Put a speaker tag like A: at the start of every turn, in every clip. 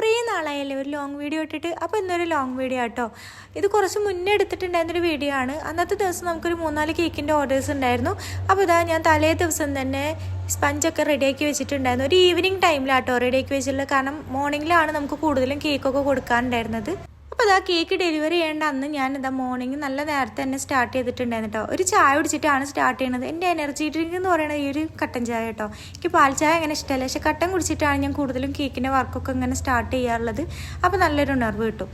A: കുറേ നാളായല്ലേ ഒരു long video ഇട്ടിട്ട്? അപ്പോൾ ഇന്നൊരു ലോങ് വീഡിയോ ആട്ടോ. ഇത് കുറച്ച് മുന്നേ എടുത്തിട്ടുണ്ടായിരുന്നൊരു വീഡിയോ ആണ്. അന്നത്തെ ദിവസം നമുക്കൊരു മൂന്നാൽ കേക്കിന്റെ ഓർഡേഴ്സ് ഉണ്ടായിരുന്നു. അപ്പോൾ ഇതാ ഞാൻ തലേ ദിവസം തന്നെ സ്പഞ്ചൊക്കെ റെഡിയാക്കി വെച്ചിട്ടുണ്ടായിരുന്നു. ഒരു ഈവനിങ് ടൈമിലാട്ടോ റെഡിയാക്കി വെച്ചിട്ടുള്ളത്. കാരണം മോർണിംഗിലാണ് നമുക്ക് കൂടുതലും കേക്കൊക്കെ കൊടുക്കാനുണ്ടായിരുന്നത്. അപ്പോൾ ഇതാ കേക്ക് ഡെലിവറി ചെയ്യേണ്ട അന്ന് ഞാൻ ഇതാ മോർണിംഗ് നല്ല നേരത്തെ തന്നെ സ്റ്റാർട്ട് ചെയ്തിട്ടുണ്ടായിരുന്നു കേട്ടോ ഒരു ചായ കുടിച്ചിട്ടാണ് സ്റ്റാർട്ട് ചെയ്യുന്നത് എന്റെ എനർജി ഡ്രിങ്ക് എന്ന് പറയുന്നത് ഈ ഒരു കട്ടൻ ചായ കേട്ടോ എനിക്ക് പാൽ ചായ അങ്ങനെ ഇഷ്ടമല്ല. പക്ഷേ കട്ടൻ കുടിച്ചിട്ടാണ് ഞാൻ കൂടുതലും കേക്കിന്റെ വർക്കൊക്കെ ഇങ്ങനെ സ്റ്റാർട്ട് ചെയ്യാറുള്ളത്. അപ്പോൾ നല്ലൊരു ഉണർവ് കിട്ടും.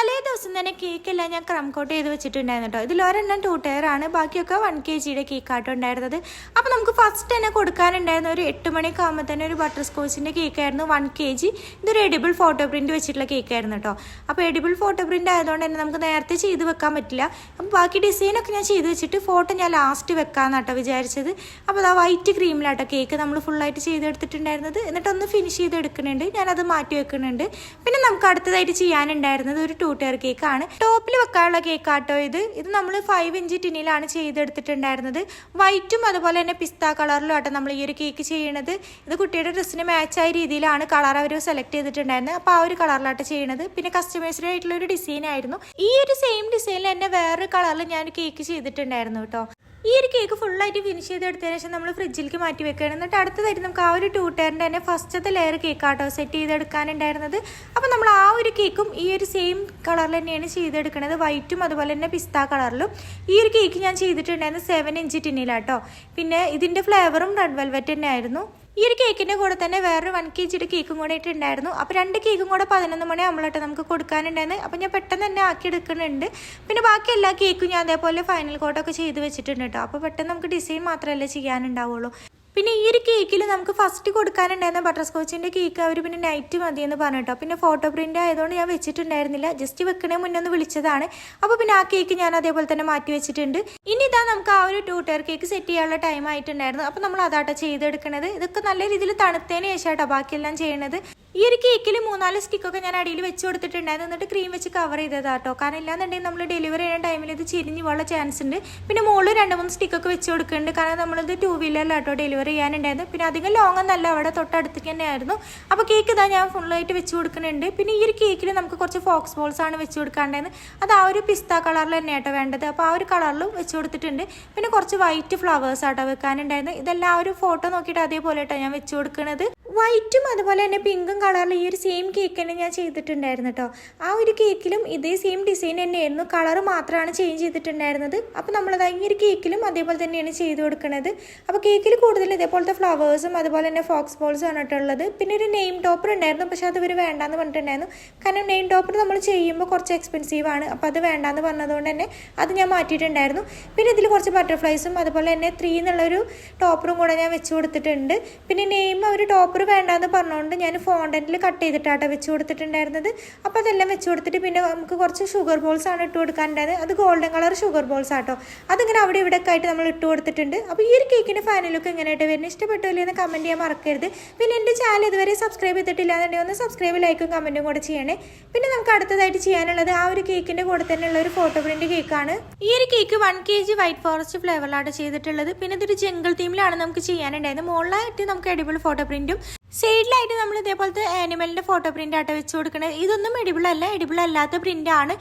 A: തലേ ദിവസം തന്നെ കേക്കെല്ലാം ഞാൻ ക്രം കോട്ട് ചെയ്ത് വെച്ചിട്ടുണ്ടായിരുന്നു കേട്ടോ. ഇതിൽ ഒരെണ്ണം ടു ടയർ ആണ്. ബാക്കിയൊക്കെ വൺ കെ ജിയുടെ കേക്കാട്ടോ ഉണ്ടായിരുന്നത്. അപ്പോൾ നമുക്ക് ഫസ്റ്റ് തന്നെ കൊടുക്കാനുണ്ടായിരുന്ന ഒരു എട്ട് മണിയൊക്കെ ആകുമ്പോൾ തന്നെ ഒരു ബട്ടർ സ്കോച്ചിന്റെ കേക്കായിരുന്നു വൺ കെ ജി ഇതൊരു എഡിബിൾ ഫോട്ടോ പ്രിന്റ് വെച്ചിട്ടുള്ള കേക്കായിരുന്നു കേട്ടോ. അപ്പോൾ എഡിബിൾ ഫോട്ടോ പ്രിന്റ് ആയതുകൊണ്ട് തന്നെ നമുക്ക് നേരത്തെ ചെയ്ത് വെക്കാൻ പറ്റില്ല. അപ്പോൾ ബാക്കി ഡിസൈനൊക്കെ ഞാൻ ചെയ്ത് വെച്ചിട്ട് ഫോട്ടോ ഞാൻ ലാസ്റ്റ് വെക്കാമെന്നാട്ടോ വിചാരിച്ചത്. അപ്പോൾ ആ വൈറ്റ് ക്രീമിലാട്ടോ കേക്ക് നമ്മൾ ഫുള്ളായിട്ട് ചെയ്തെടുത്തിട്ടുണ്ടായിരുന്നത്. എന്നിട്ടൊന്ന് ഫിനിഷ് ചെയ്ത് എടുക്കുന്നുണ്ട് ഞാനത് മാറ്റി വെക്കുന്നുണ്ട്. പിന്നെ നമുക്ക് അടുത്തതായിട്ട് ചെയ്യാനുണ്ടായിരുന്നത് ഒരു ടൂ ടയർ കേക്കാണ്. ടോപ്പിൽ വെക്കാനുള്ള കേക്കാട്ടോ ഇത്. ഇത് നമ്മൾ ഫൈവ് ഇഞ്ച് ടിന്നിലാണ് ചെയ്തെടുത്തിട്ടുണ്ടായിരുന്നത്. വൈറ്റും അതുപോലെ തന്നെ പിസ്ത കളറിലും ആട്ടോ നമ്മൾ ഈ ഒരു കേക്ക് ചെയ്യണത്. ഇത് കുട്ടിയുടെ ഡ്രസ്സിന് മാച്ചായ രീതിയിലാണ് കളർ അവർ സെലക്ട് ചെയ്തിട്ടുണ്ടായിരുന്നത്. അപ്പോൾ ആ ഒരു കളറിലാട്ടോ ചെയ്യണത്. പിന്നെ കസ്റ്റമൈസ്ഡ് ആയിട്ടുള്ള ഒരു ഡിസൈൻ ആയിരുന്നു. ഈ ഒരു സെയിം ഡിസൈനിൽ തന്നെ വേറൊരു കളറിൽ ഞാൻ കേക്ക് ചെയ്തിട്ടുണ്ടായിരുന്നു കേട്ടോ ഈ ഒരു കേക്ക് ഫുള്ളായിട്ട് ഫിനിഷ് ചെയ്തെടുത്തതിന് ശേഷം നമ്മൾ ഫ്രിഡ്ജിലേക്ക് മാറ്റി വെക്കുകയാണ്. എന്നിട്ട് അടുത്തതായിട്ട് നമുക്ക് ആ ഒരു ടൂ തന്നെ ഫസ്റ്റത്തെ ലെയർ കേക്കാട്ടോ സെറ്റ് ചെയ്തെടുക്കാനുണ്ടായിരുന്നത്. അപ്പോൾ നമ്മൾ ആ ഒരു കേക്കും ഈ ഒരു സെയിം കളറിൽ തന്നെയാണ് ചെയ്തെടുക്കുന്നത് വൈറ്റും അതുപോലെ തന്നെ പിസ്ത കളറിലും ഈ ഒരു കേക്ക് ഞാൻ ചെയ്തിട്ടുണ്ടായിരുന്നത് സെവൻ ഇഞ്ച് ടിന്നിലാട്ടോ പിന്നെ ഇതിന്റെ ഫ്ലേവറും റെഡ് വെൽവെറ്റ് തന്നെ ആയിരുന്നു ഈ ഒരു കേക്കിന്റെ കൂടെ തന്നെ വേറൊരു വൺ കെ ജിയുടെ കേക്കും കൂടെ ഇട്ടുണ്ടായിരുന്നു അപ്പോൾ രണ്ട് കേക്കും കൂടെ പതിനൊന്ന് മണി ആകുമ്പോഴായിട്ട് നമുക്ക് കൊടുക്കാനുണ്ടായിരുന്നു. അപ്പോൾ ഞാൻ പെട്ടെന്ന് തന്നെ ആക്കി എടുക്കുന്നുണ്ട്. പിന്നെ ബാക്കി എല്ലാ കേക്കും ഞാൻ അതേപോലെ ഫൈനൽ കോട്ടൊക്കെ ചെയ്ത് വെച്ചിട്ടുണ്ട് കേട്ടോ അപ്പോൾ പെട്ടെന്ന് നമുക്ക് ഡിസൈൻ മാത്രമല്ലേ ചെയ്യാനുണ്ടാവുള്ളൂ. പിന്നെ ഈ ഒരു കേക്കിൽ നമുക്ക് ഫസ്റ്റ് കൊടുക്കാനുണ്ടായിരുന്ന ബട്ടർ സ്കോച്ചിന്റെ കേക്ക് അവർ പിന്നെ നൈറ്റ് മതി എന്ന് പറഞ്ഞിട്ടോ പിന്നെ ഫോട്ടോ പ്രിന്റ് ആയതുകൊണ്ട് ഞാൻ വെച്ചിട്ടുണ്ടായിരുന്നില്ല. ജസ്റ്റ് വെക്കണേ മുന്നേ ഒന്ന് വിളിച്ചതാണ്. അപ്പോൾ പിന്നെ ആ കേക്ക് ഞാൻ അതേപോലെ തന്നെ മാറ്റി വെച്ചിട്ടുണ്ട്. ഇനി ഇതാ നമുക്ക് ആ ഒരു ടൂ ടയർ കേക്ക് സെറ്റ് ചെയ്യാനുള്ള ടൈം ആയിട്ടുണ്ടായിരുന്നു. അപ്പോൾ നമ്മൾ അതാട്ടോ ചെയ്തെടുക്കണത്. ഇതൊക്കെ നല്ല രീതിയിൽ തണുത്തതിന് ശേഷമാട്ടോ ബാക്കിയെല്ലാം ചെയ്യണത്. ഈ ഒരു കേക്കിൽ മൂന്നാൽ സ്റ്റിക്കൊക്കെ ഞാൻ അടിയിൽ വെച്ച് കൊടുത്തിട്ടുണ്ടായിരുന്നു എന്നിട്ട് ക്രീം വെച്ച് കവർ ചെയ്തതാണ് കേട്ടോ കാരണം ഇല്ലാന്നുണ്ടെങ്കിൽ നമ്മൾ ഡെലിവറി ചെയ്യുന്ന ടൈമിൽ ഇത് ചിരിഞ്ഞ് പോകാനുള്ള ചാൻസ് ഉണ്ട്. പിന്നെ മുകളിൽ രണ്ട് മൂന്ന് സ്റ്റിക്കൊക്കെ വെച്ച് കൊടുക്കുന്നുണ്ട്. കാരണം നമ്മളിത് ടൂ വീലറിലാട്ടോ ഡെലിവറി ചെയ്യാനുണ്ടായിരുന്നു പിന്നെ അധികം ലോങ് ഒന്നല്ല. അവിടെ തൊട്ടടുത്തേക്ക് തന്നെയായിരുന്നു അപ്പോൾ കേക്ക് ഇതാ ഞാൻ ഫുള്ളായിട്ട് വെച്ച് കൊടുക്കുന്നുണ്ട്. പിന്നെ ഈ ഒരു കേക്കിൽ നമുക്ക് കുറച്ച് ഫോക്സ് ബോൾസ് ആണ് വെച്ച് കൊടുക്കാണ്ടായിരുന്നത് അത് ആ ഒരു പിസ്ത കളറിൽ തന്നെ കേട്ടോ വേണ്ടത്. അപ്പോൾ ആ ഒരു കളറിലും വെച്ച് കൊടുത്തിട്ടുണ്ട്. പിന്നെ കുറച്ച് വൈറ്റ് ഫ്ലവേഴ്സ് ആട്ടോ വെക്കാനുണ്ടായിരുന്നു ഇതെല്ലാം ആ ഒരു ഫോട്ടോ നോക്കിയിട്ട് അതേപോലെ കേട്ടോ ഞാൻ വെച്ച് കൊടുക്കുന്നത്. വൈറ്റും അതുപോലെ തന്നെ പിങ്കും കളറിൽ ഈ ഒരു സെയിം കേക്ക് തന്നെ ഞാൻ ചെയ്തിട്ടുണ്ടായിരുന്നു കേട്ടോ ആ ഒരു കേക്കിലും ഇതേ സെയിം ഡിസൈൻ തന്നെയായിരുന്നു. കളർ മാത്രമാണ് ചേഞ്ച് ചെയ്തിട്ടുണ്ടായിരുന്നത്. അപ്പോൾ നമ്മളത് ഈ ഒരു കേക്കിലും അതേപോലെ തന്നെയാണ് ചെയ്ത് കൊടുക്കുന്നത് അപ്പോൾ കേക്കിൽ കൂടുതൽ ഇതേപോലത്തെ ഫ്ലവേഴ്സും അതുപോലെ തന്നെ ഫോക്സ് ബോൾസും ആണ് കേട്ടുള്ളത് പിന്നെ ഒരു നെയിം ടോപ്പർ ഉണ്ടായിരുന്നു. പക്ഷെ അത് ഇവർ വേണ്ടാന്ന് പറഞ്ഞിട്ടുണ്ടായിരുന്നു. കാരണം നെയിം ടോപ്പർ നമ്മൾ ചെയ്യുമ്പോൾ കുറച്ച് എക്സ്പെൻസീവാണ് അപ്പോൾ അത് വേണ്ടാന്ന് പറഞ്ഞതുകൊണ്ട് തന്നെ അത് ഞാൻ മാറ്റിയിട്ടുണ്ടായിരുന്നു. പിന്നെ ഇതിൽ കുറച്ച് ബട്ടർഫ്ലൈസും അതുപോലെ തന്നെ ത്രീ എന്നുള്ളൊരു ടോപ്പറും കൂടെ ഞാൻ വെച്ച് കൊടുത്തിട്ടുണ്ട്. പിന്നെ നെയിം അവർ ടോപ്പർ വേണ്ടാന്ന് പറഞ്ഞുകൊണ്ട് ഞാൻ ഫോണ്ടന്റിൽ കട്ട് ചെയ്തിട്ടാട്ടോ വെച്ച് കൊടുത്തിട്ടുണ്ടായിരുന്നത്. അപ്പോൾ അതെല്ലാം വെച്ച് കൊടുത്തിട്ട് പിന്നെ നമുക്ക് കുറച്ച് ഷുഗർ ബോൾസ് ആണ് ഇട്ട് കൊടുക്കാനുണ്ടായത്. അത് ഗോൾഡൻ കളർ ഷുഗർ ബോൾസ് ആട്ടോ. അതിങ്ങനെ അവിടെ ഇവിടെ ഒക്കെ ആയിട്ട് നമ്മൾ ഇട്ട് കൊടുത്തിട്ടുണ്ട്. അപ്പോൾ ഈ ഒരു കേക്കിന്റെ ലുക്ക് എങ്ങനെയായിട്ട് വരുന്നത്? ഇഷ്ടപ്പെട്ടോ എന്ന് കമന്റ് ചെയ്യാൻ മറക്കരുത്. പിന്നെ എന്റെ ചാനൽ ഇതുവരെ സബ്സ്ക്രൈബ് ചെയ്തിട്ടില്ല എന്നുണ്ടെങ്കിൽ ഒന്ന് സബ്സ്ക്രൈബ് ലൈക്കും കമന്റും കൂടെ ചെയ്യണേ. പിന്നെ നമുക്ക് അടുത്തതായിട്ട് ചെയ്യാനുള്ളത് ആ ഒരു കേക്കിന്റെ കൂടെ തന്നെയുള്ള ഒരു ഫോട്ടോ പ്രിന്റ് കേക്കാണ് ഈ ഒരു cake one K G white forest ഫ്ലേവറിലാണ് ചെയ്തിട്ടുള്ളത്. പിന്നെ ഇതൊരു ജംഗിൾ തീമിലാണ് നമുക്ക് ചെയ്യാനുണ്ടായത് മുകളിലായിട്ട് നമുക്ക് അടിപൊളി ഫോട്ടോ പ്രിന്റും സൈഡിലായിട്ട് നമ്മൾ ഇതേപോലത്തെ ആനിമലിന്റെ ഫോട്ടോ പ്രിന്റ് ആട്ടോ വെച്ച് കൊടുക്കണേ ഇതൊന്നും എഡിബിൾ അല്ല. എഡിബിൾ അല്ലാത്ത പ്രിന്റ് ആണ്.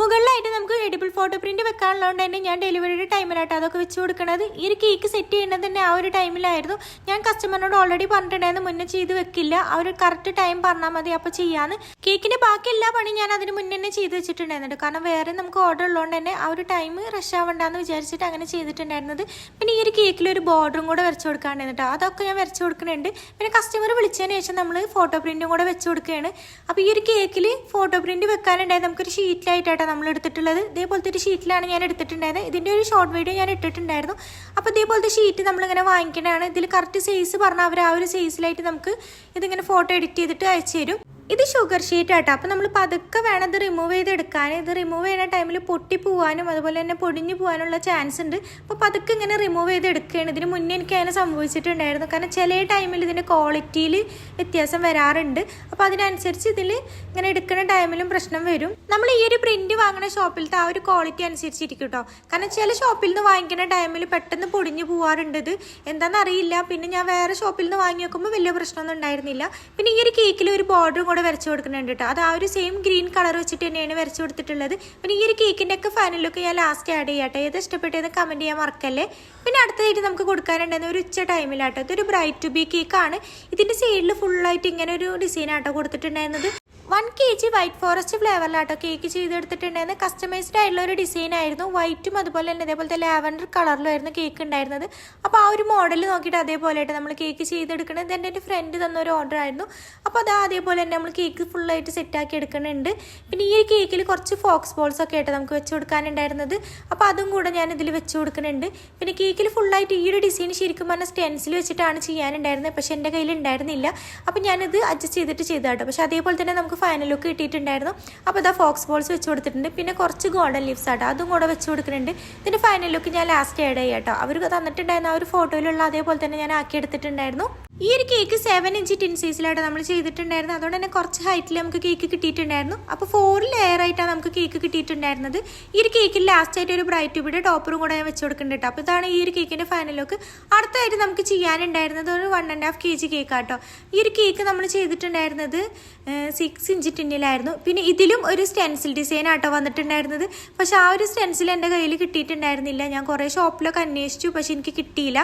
A: മുകളിലായിട്ട് നമുക്ക് എഡിബിൾ ഫോട്ടോ പ്രിന്റ് വെക്കാനുള്ളതുകൊണ്ട് തന്നെ ഞാൻ ഡെലിവറിയുടെ ടൈമിലായിട്ട് അതൊക്കെ വെച്ച് കൊടുക്കണത്. ഈ ഒരു കേക്ക് സെറ്റ് ചെയ്യുന്നത് തന്നെ ആ ഒരു ടൈമിലായിരുന്നു. ഞാൻ കസ്റ്റമറിനോട് ഓൾറെഡി പറഞ്ഞിട്ടുണ്ടായിരുന്നു മുന്നേ ചെയ്ത് വെക്കില്ല. ആ ഒരു കറക്റ്റ് ടൈം പറഞ്ഞാൽ മതി അപ്പോൾ ചെയ്യാന്ന്. കേക്കിന്റെ ബാക്കി എല്ലാ പണിയും ഞാൻ അതിന് മുന്നേ തന്നെ ചെയ്ത് വെച്ചിട്ടുണ്ടായിരുന്നു കാരണം വേറെ നമുക്ക് ഓർഡർ ഉള്ളതുകൊണ്ട് തന്നെ ആ ഒരു ടൈം റഷ് ആവണ്ടെന്ന് വിചാരിച്ചിട്ട് അങ്ങനെ ചെയ്തിട്ടുണ്ടായിരുന്നത്. പിന്നെ ഈ ഒരു കേക്കിൽ ഒരു ബോർഡറും കൂടെ വരച്ച് കൊടുക്കാണ്ടായിരുന്നു കേട്ടോ അതൊക്കെ ഞാൻ വരച്ച് കൊടുക്കുന്നുണ്ട്. പിന്നെ കസ്റ്റമർ വിളിച്ചതിന് ശേഷം നമ്മൾ ഫോട്ടോ പ്രിന്റും കൂടെ വെച്ച് കൊടുക്കുകയാണ്. അപ്പോൾ ഈ ഒരു കേക്കിൽ ഫോട്ടോ പ്രിന്റ് വെക്കാനുണ്ടായത് നമുക്കൊരു ഷീറ്റിലായിട്ടാണ് നമ്മൾ എടുത്തിട്ടുള്ളത് ഇതേപോലത്തെ ഒരു ഷീറ്റിലാണ് ഞാൻ എടുത്തിട്ടുണ്ടായത്. ഇതിന്റെ ഒരു ഷോർട്ട് വീഡിയോ ഞാൻ ഇട്ടിട്ടുണ്ടായിരുന്നു. അപ്പോൾ ഇതേപോലത്തെ ഷീറ്റ് നമ്മളിങ്ങനെ വാങ്ങിക്കേണ്ടതാണ് ഇതിൽ കറക്റ്റ് സൈസ് പറഞ്ഞാൽ അവർ ആ ഒരു സൈസിലായിട്ട് നമുക്ക് ഇതിങ്ങനെ ഫോട്ടോ എഡിറ്റ് ചെയ്തിട്ട് അയച്ചു തരും ഇത് ഷുഗർ ഷീറ്റ് ആട്ടോ. അപ്പോൾ നമ്മൾ പതുക്കെ വേണം ഇത് റിമൂവ് ചെയ്തെടുക്കാൻ. ഇത് റിമൂവ് ചെയ്യുന്ന ടൈമിൽ പൊട്ടി പോകാനും അതുപോലെ തന്നെ പൊടിഞ്ഞു പോകാനുള്ള ചാൻസ് ഉണ്ട്. അപ്പോൾ പതുക്കെ ഇങ്ങനെ റിമൂവ് ചെയ്തെടുക്കുകയാണ്. ഇതിന് മുന്നേ എനിക്ക് അതിനെ സംഭവിച്ചിട്ടുണ്ടായിരുന്നു. കാരണം ചില ടൈമിൽ ഇതിന്റെ ക്വാളിറ്റിയിൽ വ്യത്യാസം വരാറുണ്ട്. അപ്പോൾ അതിനനുസരിച്ച് ഇതിൽ ഇങ്ങനെ എടുക്കുന്ന ടൈമിലും പ്രശ്നം വരും. നമ്മൾ ഈ ഒരു പ്രിന്റ് വാങ്ങുന്ന ഷോപ്പിലത്തെ ആ ഒരു ക്വാളിറ്റി അനുസരിച്ചിരിക്കും കേട്ടോ കാരണം ചില ഷോപ്പിൽ നിന്ന് വാങ്ങിക്കുന്ന ടൈമിൽ പെട്ടെന്ന് പൊടിഞ്ഞു പോകാറുണ്ട് ഇത്. എന്താണെന്ന് അറിയില്ല. പിന്നെ ഞാൻ വേറെ ഷോപ്പിൽ നിന്ന് വാങ്ങി നോക്കുമ്പോൾ വലിയ പ്രശ്നമൊന്നും ഉണ്ടായിരുന്നില്ല. പിന്നെ ഈ ഒരു കേക്കിൽ ഒരു ബോർഡറും കൂടെ കൂടെ വരച്ചു കൊടുക്കുന്നുണ്ട് കേട്ടോ അത് ആ ഒരു സെയിം ഗ്രീൻ കളർ വെച്ചിട്ട് തന്നെയാണ് വരച്ചു കൊടുത്തിട്ടുള്ളത്. പിന്നെ ഈ ഒരു കേക്കിന്റെ ഒക്കെ ഫൈനലൊക്കെ ഞാൻ ലാസ്റ്റ് ആഡ് ചെയ്യാട്ടെ. ഏത് ഇഷ്ടപ്പെട്ടതെന്ന് കമന്റ് ചെയ്യാൻ മറക്കല്ലേ. പിന്നെ അടുത്തതായിട്ട് നമുക്ക് കൊടുക്കാനുണ്ടെന്ന് ഒരു ഉച്ച ടൈമിലാട്ടോ ഇതൊരു ബ്രൈറ്റ് ടു ബി കേക്കാണ് ഇതിന്റെ സൈഡിൽ ഫുള്ളായിട്ട് ഇങ്ങനെ ഒരു ഡിസൈൻ ആട്ടോ കൊടുത്തിട്ടുണ്ടായിരുന്നത്. One K G white forest ഫ്ലേവറിലാട്ടോ cake ചെയ്തെടുത്തിട്ടുണ്ടായിരുന്നത് കസ്റ്റമൈസ്ഡ് ആയിട്ടുള്ള ഒരു ഡിസൈൻ ആയിരുന്നു. വൈറ്റും അതുപോലെ തന്നെ ഇതേപോലത്തെ ലാവൻഡർ കളറിലായിരുന്നു കേക്ക് ഉണ്ടായിരുന്നത്. അപ്പോൾ ആ ഒരു മോഡൽ നോക്കിയിട്ട് അതേപോലെ ആയിട്ട് നമ്മൾ കേക്ക് ചെയ്തെടുക്കണത് ഇതെന്റെ എന്റെ ഫ്രണ്ട് തന്ന ഒരു ഓർഡർ ആയിരുന്നു. അപ്പോൾ അത് അതേപോലെ തന്നെ നമ്മൾ കേക്ക് ഫുള്ളായിട്ട് സെറ്റാക്കി എടുക്കുന്നുണ്ട് പിന്നെ ഈ കേക്കിൽ കുറച്ച് ഫോക്സ് ബോൾസ് ഒക്കെ ആയിട്ട് നമുക്ക് വെച്ച് കൊടുക്കാനുണ്ടായിരുന്നത്. അപ്പോൾ അതും കൂടെ ഞാൻ ഇതിൽ വെച്ച് കൊടുക്കുന്നുണ്ട് പിന്നെ കേക്കിൽ ഫുള്ളായിട്ട് ഈ ഒരു ഡിസൈൻ ശരിക്കും പറഞ്ഞാൽ സ്റ്റെൻസിൽ വെച്ചിട്ടാണ് ചെയ്യാനുണ്ടായിരുന്നത് പക്ഷേ എന്റെ കയ്യിൽ ഉണ്ടായിരുന്നില്ല. അപ്പോൾ ഞാനിത് അഡ്ജസ്റ്റ് ചെയ്തിട്ട് ചെയ്താട്ടോ പക്ഷേ അതേപോലെ തന്നെ നമുക്ക് ഫൈനൽ ലുക്ക് കിട്ടിയിട്ടുണ്ടായിരുന്നു. അപ്പോൾ ഇതാ ഫോക്സ് ബോൾസ് വെച്ച് കൊടുത്തിട്ടുണ്ട്. പിന്നെ കുറച്ച് ഗോൾഡൻ ലീവ്സ് ആട്ടോ. അതും കൂടെ വെച്ച് കൊടുക്കുന്നുണ്ട്. ഇതിന്റെ ഫൈനൽ ലുക്ക് ഞാൻ ലാസ്റ്റ് ആഡ് ചെയ്യാം കേട്ടോ. അവർ തന്നിട്ടുണ്ടായിരുന്ന ആ ഒരു ഫോട്ടോയിലുള്ള അതേപോലെ തന്നെ ഞാൻ ആക്കി എടുത്തിട്ടുണ്ടായിരുന്നു ഈ ഒരു കേക്ക് സെവൻ ഇഞ്ച് ടിൻ സൈസിലായിട്ട് നമ്മൾ ചെയ്തിട്ടുണ്ടായിരുന്നു അതുകൊണ്ട് തന്നെ കുറച്ച് ഹൈറ്റിൽ നമുക്ക് കേക്ക് കിട്ടിയിട്ടുണ്ടായിരുന്നു. അപ്പോൾ ഫോർ ലെയർ ആയിട്ടാണ് നമുക്ക് കേക്ക് കിട്ടിയിട്ടുണ്ടായിരുന്നത്. ഈ ഒരു കേക്കിൽ ലാസ്റ്റ് ആയിട്ട് ഒരു ബ്രൈറ്റ് ട്യൂബിയുടെ ടോപ്പറും കൂടെ ഞാൻ വെച്ച് അപ്പോൾ ഇതാണ് ഈ ഒരു കേക്കിന്റെ ഫൈനൽ ലുക്ക് അടുത്തായിട്ട് നമുക്ക് ചെയ്യാനുണ്ടായിരുന്നത് ഒരു one and half K G cake ആട്ടോ. ഈ ഒരു കേക്ക് നമ്മൾ ചെയ്തിട്ടുണ്ടായിരുന്നത് സിക്സ് ഇഞ്ച് ടിന്നിലായിരുന്നു പിന്നെ ഇതിലും ഒരു സ്റ്റെൻസിൽ ഡിസൈൻ ആട്ടോ വന്നിട്ടുണ്ടായിരുന്നത്. പക്ഷെ ആ ഒരു സ്റ്റെൻസിൽ എന്റെ കയ്യിൽ കിട്ടിയിട്ടുണ്ടായിരുന്നില്ല. ഞാൻ കുറേ ഷോപ്പിലൊക്കെ അന്വേഷിച്ചു. പക്ഷെ എനിക്ക് കിട്ടിയില്ല.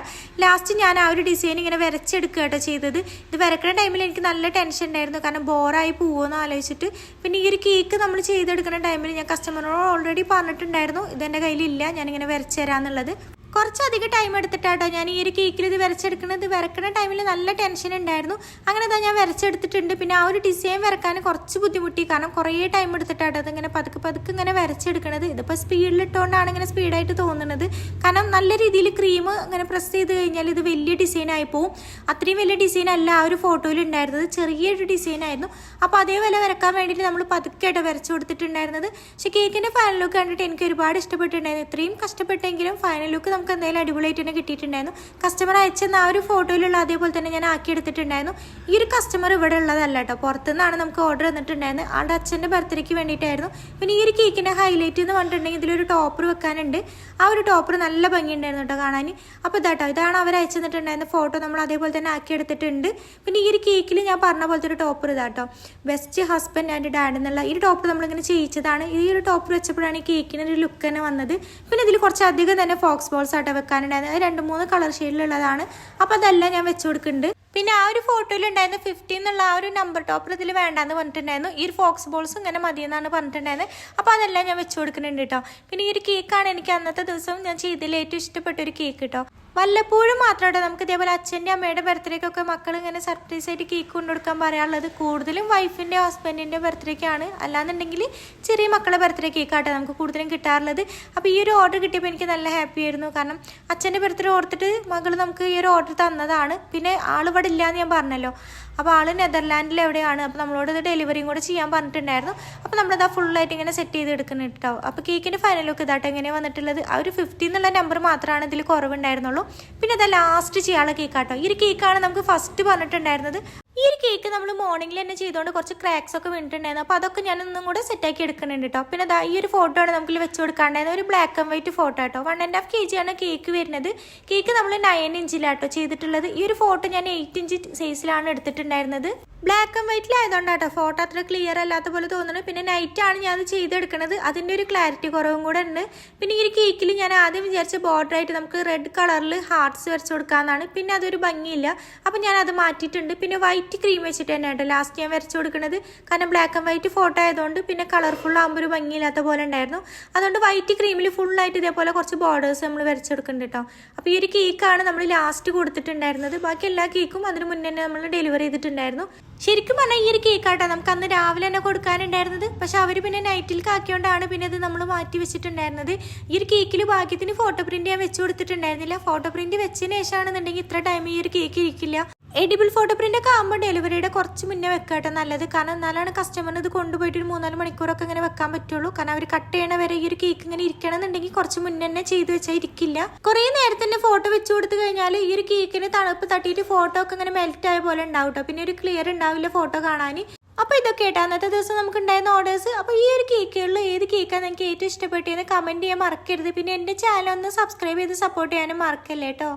A: ലാസ്റ്റ് ഞാൻ ആ ഒരു ഡിസൈൻ ഇങ്ങനെ വരച്ചെടുക്കുക കേട്ടോ ചെയ്തത്. ഇത് വരക്കുന്ന ടൈമിൽ എനിക്ക് നല്ല ടെൻഷൻ ഉണ്ടായിരുന്നു. കാരണം ബോറായി പോവുമെന്ന് ആലോചിച്ചിട്ട്. പിന്നെ ഈ ഒരു കേക്ക് നമ്മൾ ചെയ്തെടുക്കുന്ന ടൈമിൽ ഞാൻ കസ്റ്റമറിനോട് ഓൾറെഡി പറഞ്ഞിട്ടുണ്ടായിരുന്നു. ഇതെന്റെ കയ്യിലില്ല. ഞാനിങ്ങനെ വരച്ചു തരാമെന്നുള്ളത് കുറച്ചധികം ടൈം എടുത്തിട്ടാട്ടോ ഞാൻ ഈ ഒരു കേക്കിൽ ഇത് വരച്ചെടുക്കുന്നത് വരക്കുന്ന ടൈമിൽ നല്ല ടെൻഷൻ ഉണ്ടായിരുന്നു. അങ്ങനെ തന്നെ ഞാൻ വരച്ചെടുത്തിട്ടുണ്ട്. പിന്നെ ആ ഒരു ഡിസൈൻ വരക്കാൻ കുറച്ച് ബുദ്ധിമുട്ടി. കാരണം കുറേ ടൈം എടുത്തിട്ടാട്ടോ അതിങ്ങനെ പതുക്കെ പതുക്കെ ഇങ്ങനെ വരച്ചെടുക്കണത്. ഇതിപ്പോൾ സ്പീഡിലിട്ടുകൊണ്ടാണ് ഇങ്ങനെ സ്പീഡായിട്ട് തോന്നുന്നത് കാരണം നല്ല രീതിയിൽ ക്രീം ഇങ്ങനെ പ്രസ് ചെയ്ത് കഴിഞ്ഞാൽ ഇത് വലിയ ഡിസൈൻ ആയി പോവും. അത്രയും വലിയ ഡിസൈൻ അല്ല ആ ഒരു ഫോട്ടോയിൽ ഉണ്ടായിരുന്നത്. ചെറിയൊരു ഡിസൈൻ ആയിരുന്നു. അപ്പോൾ അതേപോലെ വരക്കാൻ വേണ്ടിയിട്ട് നമ്മൾ പതുക്കെയായിട്ട് വരച്ചു കൊടുത്തിട്ടുണ്ടായിരുന്നത്. പക്ഷേ കേക്കിന്റെ ഫൈനൽ ലുക്ക് കണ്ടിട്ട് എനിക്ക് ഒരുപാട് ഇഷ്ടപ്പെട്ടിട്ടുണ്ടായിരുന്നു. ഇത്രയും കഷ്ടപ്പെട്ടെങ്കിലും ഫൈനൽ ലുക്ക് നമുക്ക് എന്തായാലും അടിപൊളിയായിട്ട് തന്നെ കിട്ടിയിട്ടുണ്ടായിരുന്നു. കസ്റ്റമർ അയച്ചെന്ന ആ ഒരു ഫോട്ടോയിലുള്ള അതേപോലെ തന്നെ ഞാൻ ആക്കി എടുത്തിട്ടുണ്ടായിരുന്നു. ഈ ഒരു കസ്റ്റമർ ഇവിടെ ഉള്ളതല്ല കേട്ടോ പുറത്തുനിന്നാണ് നമുക്ക് ഓർഡർ തന്നിട്ടുണ്ടായിരുന്നത് ആളുടെ അച്ഛന്റെ ബർത്ത്ഡേക്ക് വേണ്ടിയിട്ടായിരുന്നു. പിന്നെ ഈ ഒരു കേക്കിന്റെ ഹൈലൈറ്റ് എന്ന് പറഞ്ഞിട്ടുണ്ടെങ്കിൽ ഇതിലൊരു ടോപ്പർ വെക്കാനുണ്ട്. ആ ഒരു ടോപ്പർ നല്ല ഭംഗിയുണ്ടായിരുന്നു കേട്ടോ കാണാൻ. അപ്പോൾ ഇതാട്ടോ ഇതാണ് അവർ അയച്ചു തന്നിട്ടുണ്ടായിരുന്ന ഫോട്ടോ നമ്മൾ അതേപോലെ തന്നെ ആക്കി എടുത്തിട്ടുണ്ട്. പിന്നെ ഈ ഒരു കേക്കിൽ ഞാൻ പറഞ്ഞ പോലത്തെ ഒരു ടോപ്പർ ഇതാട്ടോ ബെസ്റ്റ് ഹസ്ബൻഡ് ആൻഡ് ഡാഡ് എന്നുള്ള ഈ ടോപ്പർ നമ്മളിങ്ങനെ ചെയ്യിച്ചതാണ്. ഈ ഒരു ടോപ്പർ വെച്ചപ്പോഴാണ് ഈ കേക്കിന് ഒരു ലുക്ക് തന്നെ വന്നത്. പിന്നെ ഇതിൽ കുറച്ച് അധികം തന്നെ ഫോക്സ് ബോൾസ് ആട്ടോ വെക്കാനുണ്ടായിരുന്നത്. രണ്ട് മൂന്ന് കളർ ഷെയ്ഡിലുള്ളതാണ് അപ്പോൾ അതെല്ലാം ഞാൻ വെച്ച് കൊടുക്കുന്നുണ്ട്. പിന്നെ ആ ഒരു ഫോട്ടോയിൽ ഉണ്ടായിരുന്ന ഫിഫ്റ്റി എന്നുള്ള ആ ഒരു നമ്പർ ടോപ്പർ ഇതിൽ വേണ്ടാന്ന് പറഞ്ഞിട്ടുണ്ടായിരുന്നു. ഈ ഒരു ഫോക്സ് ബോൾസ് ഇങ്ങനെ മതിയെന്നാണ് പറഞ്ഞിട്ടുണ്ടായിരുന്നത്. അപ്പോൾ അതെല്ലാം ഞാൻ വെച്ച് കൊടുക്കുന്നുണ്ട് കേട്ടോ പിന്നെ ഈ ഒരു കേക്കാണ് എനിക്ക് അന്നത്തെ ദിവസം ഞാൻ ചെയ്തതിൽ ഏറ്റവും ഇഷ്ടപ്പെട്ട ഒരു കേക്ക് കേട്ടോ വല്ലപ്പോഴും മാത്രമായിട്ട് നമുക്ക് ഇതേപോലെ അച്ഛന്റെ അമ്മയുടെ ബർത്ത്ഡേക്കൊക്കെ മക്കൾ ഇങ്ങനെ സർപ്രൈസ് ആയിട്ട് കേക്ക് കൊണ്ടുകൊടുക്കാൻ പറയാനുള്ളത് കൂടുതലും വൈഫിന്റെ ഹസ്ബൻഡിന്റെ ബർത്ത്ഡേക്കാണ് അല്ലാന്നുണ്ടെങ്കിൽ ചെറിയ മക്കളുടെ ബർത്ത്ഡേ കേക്കാട്ടെ നമുക്ക് കൂടുതലും കിട്ടാറുള്ളത്. അപ്പോൾ ഈ ഒരു ഓർഡർ കിട്ടിയപ്പോൾ എനിക്ക് നല്ല ഹാപ്പി ആയിരുന്നു. കാരണം അച്ഛന്റെ ബർത്ത്ഡേ ഓർത്തിട്ട് മകൾ നമുക്ക് ഈ ഒരു ഓർഡർ തന്നതാണ്. പിന്നെ ആൾ ഇവിടെ ഇല്ലയെന്ന് ഞാൻ പറഞ്ഞല്ലോ. അപ്പോൾ ആൾ നെതർലാൻഡിൽ എവിടെയാണ്? അപ്പോൾ നമ്മളോട് ഇത് ഡെലിവറിയും കൂടെ ചെയ്യാൻ പറഞ്ഞിട്ടുണ്ടായിരുന്നു. അപ്പോൾ നമ്മളത് ആ ഫുള്ളായിട്ട് ഇങ്ങനെ സെറ്റ് ചെയ്ത് എടുക്കുന്നുണ്ടാവും. അപ്പോൾ കേക്കിന്റെ ഫൈനലൊക്കെ ഇതാട്ടോ എങ്ങനെയാണ് വന്നിട്ടുള്ളത്. ആ ഒരു ഫിഫ്റ്റി എന്നുള്ള നമ്പർ മാത്രമാണ് ഇതിൽ കുറവുണ്ടായിരുന്നുള്ളൂ. പിന്നെ അത് ലാസ്റ്റ് ചെയ്യാനുള്ള കേക്കാട്ടോ ഈ ഒരു കേക്കാണ് നമുക്ക് ഫസ്റ്റ് പറഞ്ഞിട്ടുണ്ടായിരുന്നത്. ഈ ഒരു കേക്ക് നമ്മൾ മോർണിംഗിൽ തന്നെ ചെയ്തുകൊണ്ട് കുറച്ച് ക്രാക്സ് ഒക്കെ വീണിട്ടുണ്ടായിരുന്നു അപ്പോൾ അതൊക്കെ ഞാൻ ഒന്നും കൂടെ സെറ്റാക്കി എടുക്കുന്നുണ്ട് കേട്ടോ പിന്നെ ഈ ഒരു ഫോട്ടോ ആണ് നമുക്ക് വെച്ച് കൊടുക്കാണ്ടായിരുന്നത് ഒരു ബ്ലാക്ക് ആൻഡ് വൈറ്റ് ഫോട്ടോ കേട്ടോ വൺ ആൻഡ് ഹാഫ് കെ ജിയാണ് കേക്ക് വരുന്നത്. കേക്ക് നമ്മൾ നയൻ ഇഞ്ചിലാട്ടോ ചെയ്തിട്ടുള്ളത്. ഈ ഒരു ഫോട്ടോ ഞാൻ എയ്റ്റ് ഇഞ്ച് സൈസിലാണ് എടുത്തിട്ടുണ്ടായിരുന്നത്. ബ്ലാക്ക് ആൻഡ് വൈറ്റിലായതുകൊണ്ടാട്ടോ ഫോട്ടോ അത്ര ക്ലിയർ അല്ലാത്ത പോലെ തോന്നുന്നത്. പിന്നെ നൈറ്റ് ആണ് ഞാൻ ചെയ്തെടുക്കുന്നത് അതിന്റെ ഒരു ക്ലാരിറ്റി കുറവും കൂടെ ഉണ്ട്. പിന്നെ ഈ ഒരു കേക്കിൽ ഞാൻ ആദ്യം വിചാരിച്ച ബോർഡർ ആയിട്ട് നമുക്ക് റെഡ് കളറിൽ ഹാർട്ട്സ് വരച്ച് കൊടുക്കാമെന്നാണ് പിന്നെ അതൊരു ഭംഗിയില്ല. അപ്പം ഞാൻ അത് മാറ്റിയിട്ടുണ്ട്. പിന്നെ വൈറ്റ് ക്രീം വെച്ചിട്ട് തന്നെ കേട്ടോ ലാസ്റ്റ് ഞാൻ വരച്ച് കൊടുക്കുന്നത്. കാരണം ബ്ലാക്ക് ആൻഡ് വൈറ്റ് ഫോട്ടോ ആയതുകൊണ്ട് പിന്നെ കളർഫുൾ ആകുമ്പോൾ ഒരു ഭംഗിയില്ലാത്ത പോലെ ഉണ്ടായിരുന്നു. അതുകൊണ്ട് വൈറ്റ് ക്രീമിൽ ഫുള്ളായിട്ട് ഇതേപോലെ കുറച്ച് ബോർഡേഴ്സ് നമ്മൾ വരച്ചെടുക്കുന്നുണ്ട് കേട്ടോ. അപ്പോൾ ഈ ഒരു കേക്കാണ് നമ്മൾ ലാസ്റ്റ് കൊടുത്തിട്ടുണ്ടായിരുന്നത്. ബാക്കി എല്ലാ കേക്കും അതിന് മുന്നേ തന്നെ നമ്മൾ ഡെലിവറി ചെയ്തിട്ടുണ്ടായിരുന്നു. ശരിക്കും പറഞ്ഞാൽ ഈ ഒരു കേക്കാട്ടോ നമുക്ക് അന്ന് രാവിലെ തന്നെ കൊടുക്കാനുണ്ടായിരുന്നത്. പക്ഷെ അവർ പിന്നെ നൈറ്റിൽ കാക്കിയോണ്ടാണ് പിന്നെ ഇത് നമ്മൾ മാറ്റി വെച്ചിട്ടുണ്ടായിരുന്നത്. ഈ ഒരു കേക്കിൽ ഭാഗ്യത്തിന് ഫോട്ടോ പ്രിന്റ് ഞാൻ വെച്ച് കൊടുത്തിട്ടുണ്ടായിരുന്നില്ല. ഫോട്ടോ പ്രിന്റ് വെച്ചതിന് ശേഷമാണെന്നുണ്ടെങ്കിൽ ഇത്ര ടൈം ഈ ഒരു കേക്ക് ഇരിക്കില്ല. എഡിബിൾ ഫോട്ടോ പ്രിന്റ് ഒക്കെ ആകുമ്പോൾ ഡെലിവറിയുടെ കുറച്ച് മുന്നേ വെക്കാട്ടോ നല്ലത്. കാരണം എന്നാലാണ് കസ്റ്റമറിന് ഇത് കൊണ്ടുപോയിട്ട് ഒരു മൂന്നാൽ മണിക്കൂറൊക്കെ ഇങ്ങനെ വെക്കാൻ പറ്റുള്ളൂ. കാരണം അവർ കട്ട് ചെയ്യണ വരെ ഈ ഒരു കേക്ക് ഇങ്ങനെ ഇരിക്കണമെന്നുണ്ടെങ്കിൽ കുറച്ച് മുന്നേ തന്നെ ചെയ്ത് വെച്ചാൽ ഇരിക്കില്ല. കുറേ നേരത്തെ തന്നെ ഫോട്ടോ വെച്ച് കൊടുത്തു കഴിഞ്ഞാൽ ഈ ഒരു കേക്കിന് തണുപ്പ് തട്ടിയിട്ട് ഫോട്ടോ ഒക്കെ ഇങ്ങനെ മെൽറ്റ് ആയ പോലെ ഉണ്ടാവും കേട്ടോ പിന്നെ ഒരു ക്ലിയർ ഉണ്ടാവില്ല ഫോട്ടോ കാണാൻ അപ്പോൾ ഇതൊക്കെ ആയിട്ട് അന്നത്തെ ദിവസം നമുക്ക് ഉണ്ടായിരുന്ന ഓർഡേഴ്സ് അപ്പോൾ ഈ ഒരു കേക്കുകളിൽ ഏത് കേക്കാണ് നിങ്ങൾക്ക് ഏറ്റവും ഇഷ്ടപ്പെട്ടതെന്ന് കമന്റ് ചെയ്യാൻ മറക്കരുത്. പിന്നെ എന്റെ ചാനൽ ഒന്ന് സബ്സ്ക്രൈബ് ചെയ്ത് സപ്പോർട്ട് ചെയ്യാനും മറക്കല്ലേ കേട്ടോ